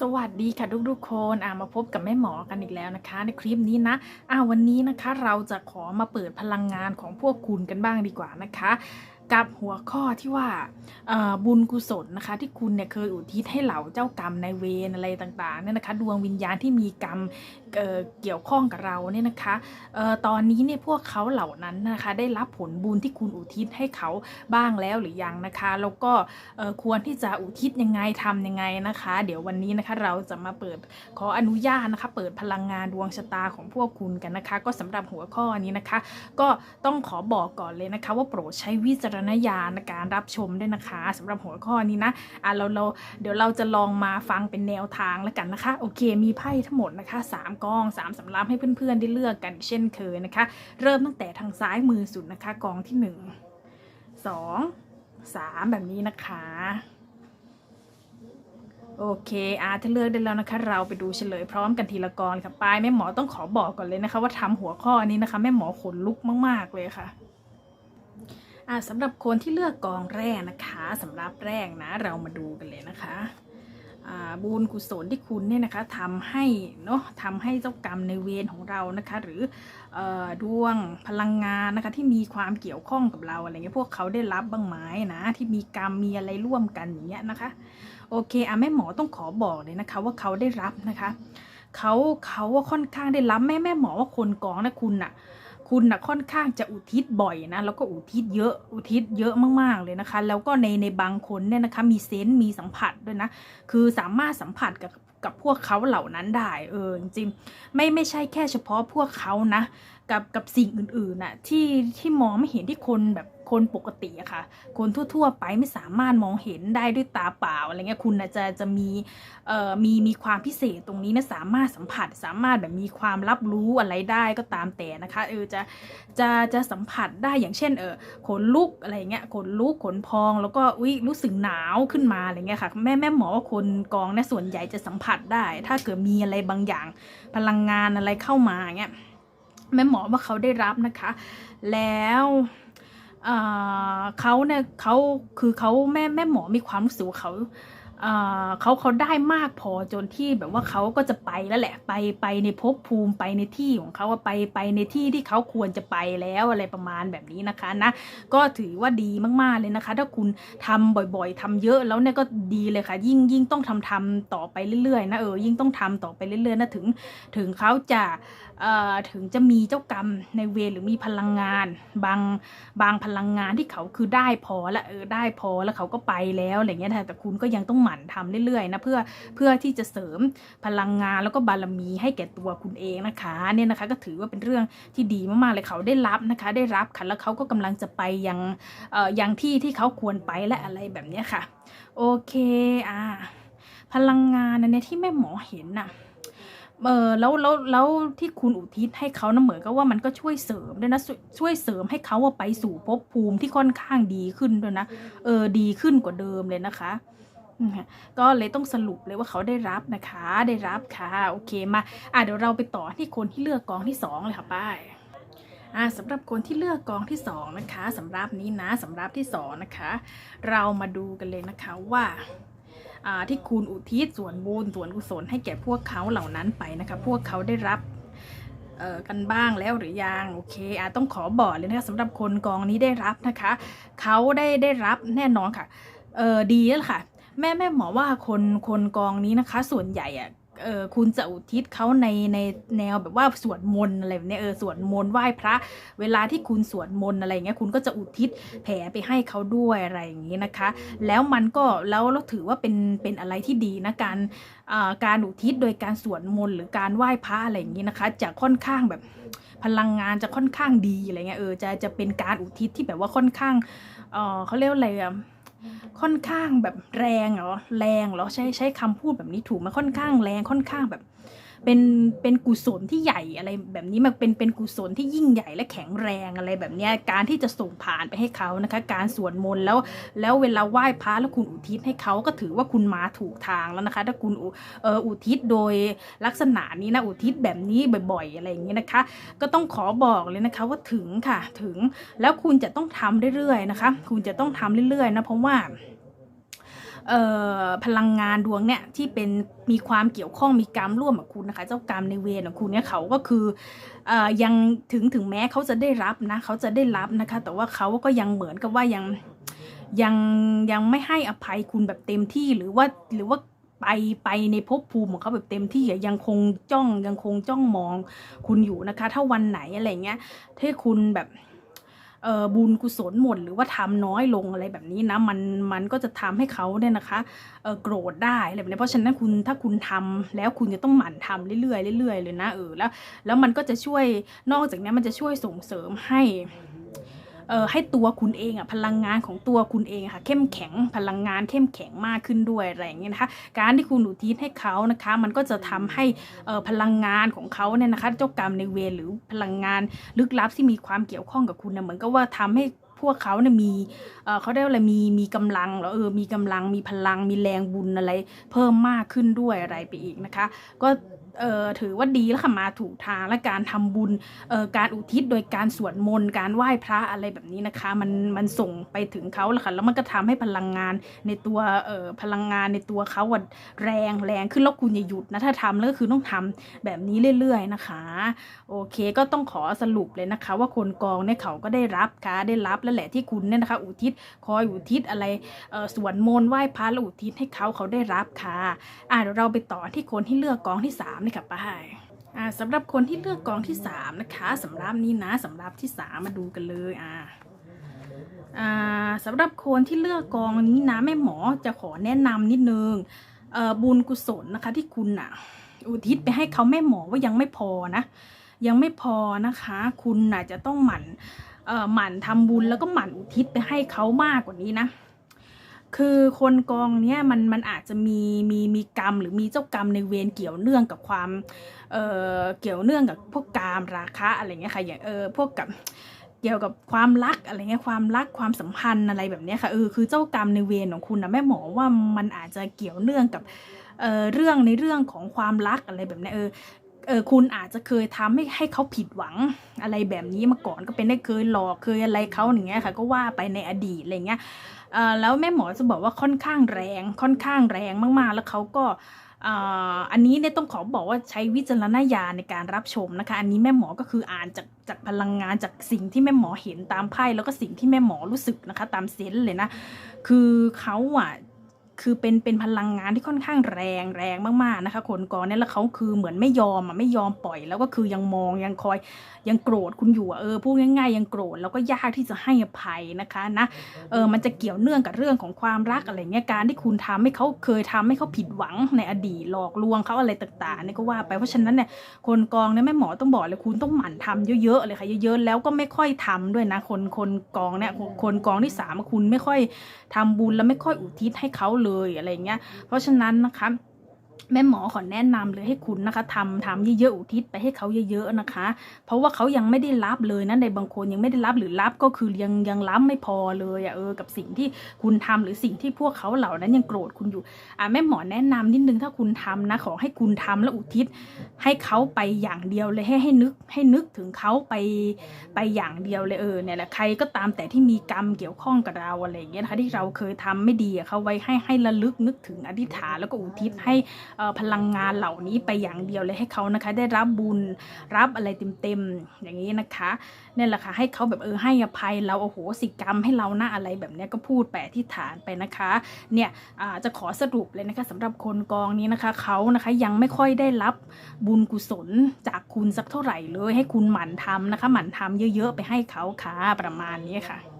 สวัสดีค่ะทุกๆคนอ่ามาพบกับแม่หมอกันอีกแล้วนะคะ ในคลิปนี้นะอ่าวันนี้นะคะเราจะขอมาเปิดพลังงานของพวกคุณกันบ้างดีกว่านะคะ กับหัวข้อที่ว่าบุญกุศลนะคะ ที่คุณเนี่ยเคยอุทิศให้เหล่าเจ้ากรรมในเวรอะไรต่างๆเนี่ยนะคะ ดวงวิญญาณที่มีกรรมเเกี่ยวข้องกับเราเนี่ยนะคะออตอนนี้เนี่ยพวกเขาเหล่านั้นนะคะ ได้รับผลบุญที่คุณอุทิศให้เขาบ้างแล้วหรือยังนะคะ แล้วก็ควรที่จะอุทิศยังไงทำยังไงนะคะ เดี๋ยววันนี้นะคะเราจะมาเปิดขออนุญาตนะคะ เปิดพลังงานดวงชะตาของพวกคุณกันนะคะ ก็สำหรับหัวข้อนี้นะคะ ก็ต้องขอบอกก่อนเลยนะคะ ว่าโปรดใช้วิจารณญาณในการรับชมด้วยนะคะสำหรับหัวข้อนี้นะอะเราเราเดี๋ยวเราจะลองมาฟังเป็นแนวทางแล้วกันนะคะ โอเค มีไพ่ทั้งหมดนะคะสามกองสามสำรับให้เพื่อนๆได้เลือกกันเช่นเคยนะคะ เริ่มตั้งแต่ทางซ้ายมือสุดนะคะกองที่หนึ่งสองสามแบบนี้นะคะโอเคอาถ้าเลือกได้แล้วนะคะ เราไปดูเฉลยพร้อมกันทีละกองเลยค่ะปลายแม่หมอต้องขอบอกก่อนเลยนะคะ ว่าทำหัวข้อนี้นะคะแม่หมอขนลุกมาก ๆ เลยค่ะ สำหรับคนที่เลือกกองแรกนะคะสำหรับแรกนะเรามาดูกันเลยนะคะบุญกุศลที่คุณเนี่ยนะคะทำให้เนาะทำให้เจ้ากรรมในเวรของเรานะคะ หรืออดวงพลังงานนะคะที่มีความเกี่ยวข้องกับเราอะไรเงี้ยพวกเขาได้รับบ้างไหมนะที่มีกรรมมีอะไรร่วมกันอย่างเงี้ยนะคะ โอเคอะแม่หมอต้องขอบอกเลยนะคะ ว่าเขาได้รับนะคะเขาเขาว่าค่อนข้างได้รับแม่แม่หมอว่าคนกองนะคุณน่ะ คุณน่ะค่อนข้างจะอุทิศบ่อยนะแล้วก็อุทิศเยอะอุทิศเยอะมากๆเลยนะคะ แล้วก็ในในบางคนเนี่ยนะคะมีเซนส์มีสัมผัสด้วยนะคือสามารถสัมผัสกับกับพวกเขาเหล่านั้นได้เออจริงไม่ไม่ใช่แค่เฉพาะพวกเขานะ กับกับสิ่งอื่นๆน่ะที่ที่มองไม่เห็นที่คนแบบ คนปกติอะค่ะ คนทั่วๆ ไปไม่สามารถมองเห็นได้ด้วยตาเปล่าอะไรเงี้ยคุณนะจะจะมีเอ่อมีมีความพิเศษตรงนี้นะสามารถสัมผัสสามารถแบบมีความรับรู้อะไรได้ก็ตามแต่นะคะเออจะจะจะสัมผัสได้อย่างเช่นเออขนลุกอะไรเงี้ยขนลุกขนพองแล้วก็อุ้ยรู้สึกหนาวขึ้นมาอะไรเงี้ยค่ะแม่แม่หมอว่าคนกองเนี่ยส่วนใหญ่จะสัมผัสได้ ถ้าเกิดมีอะไรบางอย่างพลังงานอะไรเข้ามาเงี้ยแม่หมอว่าเขาได้รับนะคะ แล้ว เขาเนี่ยเขาคือเขาแม่แม่หมอมีความรู้สึกว่าเขา เขาเขาได้มากพอจนที่แบบว่าเขาก็จะไปแล้วแหละไปไปในภพภูมิไปในที่ของเขาไปไปในที่ที่เขาควรจะไปแล้วอะไรประมาณแบบนี้นะคะนะก็ถือว่าดีมากๆเลยนะคะ ถ้าคุณทำบ่อยๆทำเยอะแล้วเนี่ยก็ดีเลยค่ะ ยิ่งยิ่งต้องทำทำต่อไปเรื่อยๆนะเออยิ่งต้องทำต่อไปเรื่อยๆนะถึงถึงเขาจะถึงจะมีเจ้ากรรมในเวรหรือมีพลังงาน บางบางพลังงานที่เขาคือได้พอละเออได้พอแล้วเขาก็ไปแล้วอะไรเงี้ยแต่คุณก็ยังต้องหมั่นทำเรื่อยๆนะเพื่อเพื่อที่จะเสริมพลังงานแล้วก็บารมีให้แก่ตัวคุณเองนะคะเนี่ยนะคะก็ถือว่าเป็นเรื่องที่ดีมากๆเลยเขาได้รับนะคะ ได้รับค่ะแล้วเขาก็กำลังจะไปยังเอ่อยังที่ที่เขาควรไปและอะไรแบบเนี้ค่ะ โอเคอ่าพลังงานอันเนี้ยที่แม่หมอเห็นน่ะเออแล้วแล้วแล้วที่คุณอุทิศให้เขานะเหมือนกับว่ามันก็ช่วยเสริมด้วยนะช่วยเสริมให้เขาว่าไปสู่ภพภูมิที่ค่อนข้างดีขึ้นด้วยนะเออดีขึ้นกว่าเดิมเลยนะคะ ก็เลยต้องสรุปเลยว่าเขาได้รับนะคะ ได้รับค่ะโอเคมาอะเดี๋ยวเราไปต่อที่คนที่เลือกกองที่สองเลยค่ะป้ายอ่าสำหรับคนที่เลือกกองที่สองนะคะสำหรับนี้นะสำหรับที่สองนะคะ เรามาดูกันเลยนะคะว่าอ่าที่คุณอุทิศส่วนบุญส่วนกุศลให้แก่พวกเขาเหล่านั้นไปนะคะ พวกเขาได้รับเออกันบ้างแล้วหรือยังโอเคอะต้องขอบอกเลยนะคะสำหรับคนกองนี้ได้รับนะคะ เขาได้ได้รับแน่นอนค่ะเออดีแล้วค่ะ แม่แม่หมอว่าคนคนกองนี้นะคะ ส่วนใหญ่อะเออคุณจะอุทิศเขาในในแนวแบบว่าสวดมนต์อะไรแบบนี้เออสวดมนต์ไหว้พระ เวลาที่คุณสวดมนต์อะไรเงี้ยคุณก็จะอุทิศแผ่ไปให้เขาด้วยอะไรอย่างงี้นะคะ แล้วมันก็แล้วเราถือว่าเป็นเป็นอะไรที่ดีนะการการอุทิศโดยการสวดมนต์หรือการไหว้พระอะไรอย่างงี้นะคะ จะค่อนข้างแบบพลังงานจะค่อนข้างดีอะไรเงี้ยเออจะจะเป็นการอุทิศที่แบบว่าค่อนข้างเออเขาเรียกอะไรอะ ค่อนข้างแบบแรงเหรอแรงเหรอใช้ใช้คำพูดแบบนี้ถูกไหมค่อนข้างแรงค่อนข้างแบบ เป็นเป็นกุศลที่ใหญ่อะไรแบบนี้มันเป็นเป็นกุศลที่ยิ่งใหญ่และแข็งแรงอะไรแบบนี้การที่จะส่งผ่านไปให้เขานะคะ การสวดมนต์แล้ว แล้วเวลาไหว้พระแล้วคุณอุทิศให้เขาก็ถือว่าคุณมาถูกทางแล้วนะคะ ถ้าคุณอุเอออุทิศโดยลักษณะนี้นะอุทิศแบบนี้บ่อย ๆ อะไรอย่างนี้นะคะ ก็ต้องขอบอกเลยนะคะว่าถึงค่ะถึงแล้วคุณจะต้องทำเรื่อยๆนะคะ คุณจะต้องทำเรื่อยๆนะเพราะว่า พลังงานดวงเนี่ยที่เป็นมีความเกี่ยวข้องมีกรรมร่วมกับคุณนะคะ เจ้ากรรมในเวรของคุณเนี่ยเขาก็คืออยังถึงถึงแม้เขาจะได้รับนะเขาจะได้รับนะคะ แต่ว่าเขาก็ยังเหมือนกับว่ายังยังยังไม่ให้อภัยคุณแบบเต็มที่หรือว่าหรือว่าไปไปในภพภูมิของเขาแบบเต็มที่ยังคงจ้องยังคงจ้องมองคุณอยู่นะคะ ถ้าวันไหนอะไรเงี้ยที่คุณแบบ บุญกุศลหมดหรือว่าทำน้อยลงอะไรแบบนี้นะมันมันก็จะทำให้เขาเนี่ยนะคะโกรธได้อะไรแบบนี้เพราะฉะนั้นคุณถ้าคุณทำแล้วคุณจะต้องหมั่นทำเรื่อยๆเรื่อยๆเลยนะเออแล้วแล้วมันก็จะช่วยนอกจากนี้มันจะช่วยส่งเสริมให้ ให้ตัวคุณเองอะพลังงานของตัวคุณเองค่ะ เข้มแข็งพลังงานเข้มแข็งมากขึ้นด้วยอะไรอย่างเงี้ยนะคะการที่คุณอุทิศให้เขานะคะ มันก็จะทำให้เออพลังงานของเขาเนี่ยนะคะ เจ้ากรรมในเวรหรือพลังงานลึกลับที่มีความเกี่ยวข้องกับคุณเนี่ยเหมือนกับว่าทำให้พวกเขาเนี่ยมีเขาได้อะไรมีมีกำลังแล้วเออมีกำลังมีพลังมีแรงบุญอะไร เพิ่มมากขึ้นด้วยอะไรไปอีกนะคะ ก็ เอ่อถือว่าดีแล้วค่ะมาถูกทางและการทำบุญเอ่อการอุทิศโดยการสวดมนต์การไหว้พระอะไรแบบนี้นะคะ มันมันส่งไปถึงเขาแหละค่ะแล้วมันก็ทำให้พลังงานในตัวเอ่อพลังงานในตัวเขาอะแรงแรงขึ้นแล้วคุณอย่าหยุดนะถ้าทำแล้วก็คือต้องทำแบบนี้เรื่อย ๆนะคะ โอเคก็ต้องขอสรุปเลยนะคะ ว่าคนกองเนี่ยเขาก็ได้รับค่ะได้รับแล้วแหละที่คุณเนี่ยนะคะ อุทิศคอยอุทิศอะไรเอ่อสวดมนต์ไหว้พระแล้วอุทิศให้เขาเขาได้รับค่ะอ่าเดี๋ยวเราไปต่อที่คนที่เลือกกองที่สามเลยค่ะป้ายอ่าสำหรับคนที่เลือกกองที่สามนะคะสำหรับนี้นะสำหรับที่สามมาดูกันเลยอ่าอ่าสำหรับคนที่เลือกกองนี้นะแม่หมอจะขอแนะนำนิดนึงเอ่อบุญกุศลนะคะที่คุณน่ะ อุทิศไปให้เขาแม่หมอว่ายังไม่พอนะ ยังไม่พอนะคะ คุณน่ะจะต้องหมั่นเอ่อหมั่นทำบุญแล้วก็หมั่นอุทิศไปให้เขามากกว่านี้นะ คือคนกองเนี้ยมันมันอาจจะมีมีมีกรรมหรือมีเจ้ากรรมในเวรเกี่ยวเนื่องกับความเอ่อเกี่ยวเนื่องกับพวกกามราคะอะไรเงี้ยค่ะอย่างเออพวกกับเกี่ยวกับความรักอะไรเงี้ยความรักความสัมพันธ์อะไรแบบนี้ค่ะเออคือเจ้ากรรมในเวรของคุณนะแม่หมอว่ามันอาจจะเกี่ยวเนื่องกับเอ่อเรื่องในเรื่องของความรักอะไรแบบนี้เออเออคุณอาจจะเคยทำให้ให้เขาผิดหวังอะไรแบบนี้มาก่อนก็เป็นได้เคยหลอกเคยอะไรเขาอย่างเงี้ยค่ะ ก็ว่าไปในอดีตอะไรเงี้ย แล้วแม่หมอจะบอกว่าค่อนข้างแรง ค่อนข้างแรงมากๆ แล้วเขาก็อันนี้เนี่ยต้องขอบอกว่าใช้วิจารณญาณในการรับชมนะคะ อันนี้แม่หมอก็คืออ่านจากจากพลังงานจากสิ่งที่แม่หมอเห็นตามไพ่แล้วก็สิ่งที่แม่หมอรู้สึกนะคะ ตามเซนส์เลยนะ คือเขาอะ คือเป็นเป็นพลังงานที่ค่อนข้างแรงแรงมากๆนะคะคนกองเนี่ยแล้วเขาคือเหมือนไม่ยอมอะไม่ยอมปล่อย แล้วก็คือยังมองยังคอยยังโกรธคุณอยู่เออพูดง่ายๆยังโกรธแล้วก็ยากที่จะให้อภัยนะคะนะเออมันจะเกี่ยวเนื่องกับเรื่องของความรักอะไรเงี้ยการที่คุณทำให้เขาเคยทำให้เขาผิดหวังในอดีตหลอกลวงเขาอะไรต่างๆเนี่ยก็ว่าไปเพราะฉะนั้นเนี่ยคนกองเนี่ยแม่หมอต้องบอกเลยคุณต้องหมั่นทำเยอะๆเลยค่ะเยอะๆแล้วก็ไม่ค่อยทำด้วยนะคนคนกองเนี่ยคนกองที่สามคุณไม่ค่อยทำบุญแล้วไม่ค่อยอุทิศให้เขาเลยเลยอะไรเงี้ยเพราะฉะนั้นนะคะ แม่หมอขอแนะนำเลยให้คุณนะคะทำทำเยอะๆอุทิศไปให้เขาเยอะๆนะคะ เพราะว่าเขายังไม่ได้รับเลยนะในบางคนยังไม่ได้รับหรือรับก็คือยังยังรับไม่พอเลยอะเออกับสิ่งที่คุณทำหรือสิ่งที่พวกเขาเหล่านั้นยังโกรธคุณอยู่อะแม่หมอแนะนำนิดนึงถ้าคุณทำนะขอให้คุณทำแล้วอุทิศให้เขาไปอย่างเดียวเลยให้ให้นึกให้นึกถึงเขาไปไปอย่างเดียวเลยเออเนี่ยแหละใครก็ตามแต่ที่มีกรรมเกี่ยวข้องกับเราอะไรอย่างเงี้ยนะคะที่เราเคยทำไม่ดีเขาไว้ให้ให้ระลึกนึกถึงอธิษฐานแล้วก็อุทิศให้พลังงานเหล่านี้ไปอย่างเดียวเลยให้เขานะคะได้รับบุญรับอะไรเต็มๆอย่างนี้นะคะเนี่ยแหละค่ะให้เขาแบบเออให้อภัยเราโอ้โหสิกรรมให้เราหน้าอะไรแบบนี้ก็พูดแปะที่ฐานไปนะคะเนี่ยจะขอสรุปเลยนะคะสำหรับคนกองนี้นะคะเขานะคะยังไม่ค่อยได้รับบุญกุศลจากคุณสักเท่าไหร่เลยให้คุณหมั่นทำนะคะหมั่นทำเยอะๆไปให้เขาค่ะประมาณนี้ค่ะ